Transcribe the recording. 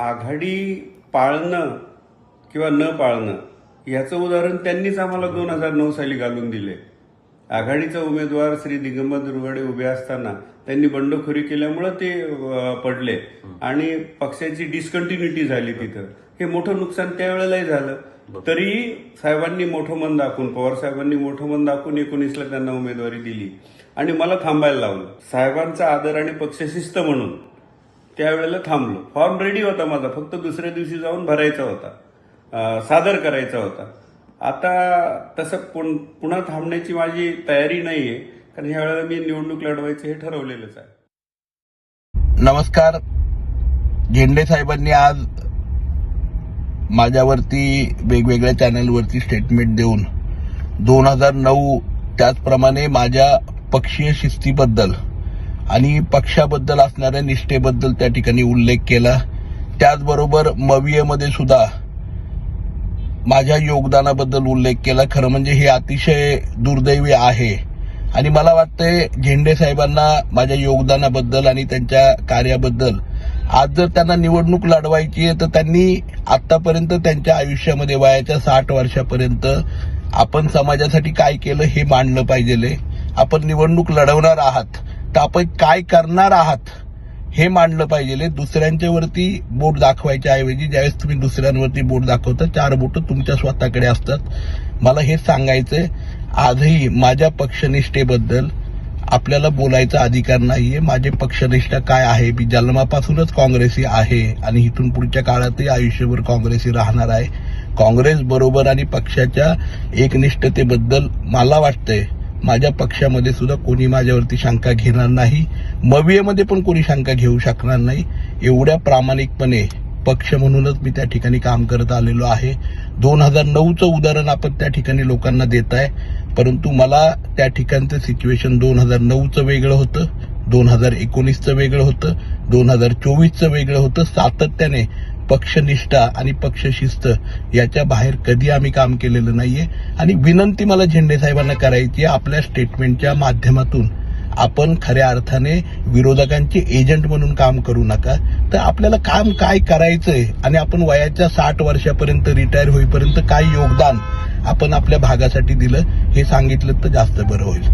आघाडी पाळणं किंवा न पाळणं याचं उदाहरण त्यांनीच आम्हाला दोन हजार नऊ साली घालून दिले आघाडीचा उमेदवार श्री दिगंबर दुर्गाडे उभे असताना त्यांनी बंडखोरी केल्यामुळं ते पडले. आणि पक्षाची डिस्कंटिन्युटी झाली तिथं. हे मोठं नुकसान त्यावेळेलाही झालं. तरी साहेबांनी मोठं मन दाखवून पवार साहेबांनी मोठं मन दाखवून एकोणीसला त्यांना उमेदवारी दिली. आणि मला थांबायला लावलं. साहेबांचा आदर आणि पक्षशिस्त म्हणून. त्यावेळेला थांबलो. फॉर्म रेडी होता माझा. फक्त दुसऱ्या दिवशी जाऊन भरायचा होता. सादर करायचा होता. आता तसं पुन- पुन्हा थांबण्याची माझी तयारी नाही आहे कारण ह्या वेळेला मी निवडणूक लढवायचं हे ठरवलेलंच आहे. नमस्कार. झेंडे साहेबांनी आज माझ्यावरती वेगवेगळ्या चॅनलवरती स्टेटमेंट देऊन दोन हजार नऊ त्याचप्रमाणे माझ्या पक्षीय शिस्तीबद्दल आणि पक्षाबद्दल असणाऱ्या निष्ठेबद्दल त्या ठिकाणी उल्लेख केला. त्याचबरोबर मवियेमध्ये सुद्धा माझ्या योगदानाबद्दल उल्लेख केला. खरं म्हणजे हे अतिशय दुर्दैवी आहे. आणि मला वाटतंय झेंडे साहेबांना माझ्या योगदानाबद्दल आणि त्यांच्या कार्याबद्दल आज जर त्यांना निवडणूक लढवायची आहे तर त्यांनी आतापर्यंत त्यांच्या आयुष्यामध्ये वयाच्या साठ वर्षापर्यंत आपण समाजासाठी काय केलं हे मांडलं पाहिजे आपण निवडणूक लढवणार आहात. तर आपण काय करणार आहात हे मांडलं पाहिजे. दुसऱ्यांच्या वरती बोट दाखवायच्या ऐवजी ज्यावेळेस तुम्ही दुसऱ्यांवरती बोट दाखवता चार बोट तुमच्या स्वतःकडे असतात. मला हे सांगायचंय आजही माझ्या पक्षनिष्ठेबद्दल आपल्याला बोलायचा अधिकार नाहीये. माझे पक्षनिष्ठा काय आहे? मी जन्मापासूनच काँग्रेसी आहे आणि इथून पुढच्या काळातही आयुष्यभर काँग्रेसी राहणार आहे. काँग्रेस बरोबर आणि पक्षाच्या एकनिष्ठतेबद्दल मला वाटतंय माझ्या पक्षामध्ये सुद्धा कोणी माझ्यावरती शंका घेणार नाही. मवियमध्ये पण कोणी शंका घेऊ शकणार नाही. एवढ्या प्रामाणिकपणे पक्ष म्हणूनच मी त्या ठिकाणी काम करत आलेलो आहे. दोन हजार नऊचं उदाहरण आपण त्या ठिकाणी लोकांना देत आहे. परंतु मला त्या ठिकाणचं सिच्युएशन दोन हजार नऊचं वेगळं होतं. दोन हजार एकोणीसचं वेगळं होतं. दोन हजार चोवीसचं वेगळं होतं. सातत्याने पक्षनिष्ठा आणि पक्षशिस्त याच्या बाहेर कधी आम्ही काम केलेलं नाहीये. आणि विनंती मला झेंडे साहेबांना करायची आहे आपल्या स्टेटमेंटच्या माध्यमातून. आपण खऱ्या अर्थाने विरोधकांचे एजंट म्हणून काम करू नका. तर आपल्याला काम काय करायचंय आणि आपण वयाच्या साठ वर्षापर्यंत रिटायर होईपर्यंत काय योगदान आपण आपल्या भागासाठी दिलं हे सांगितलं तर जास्त बरं होईल.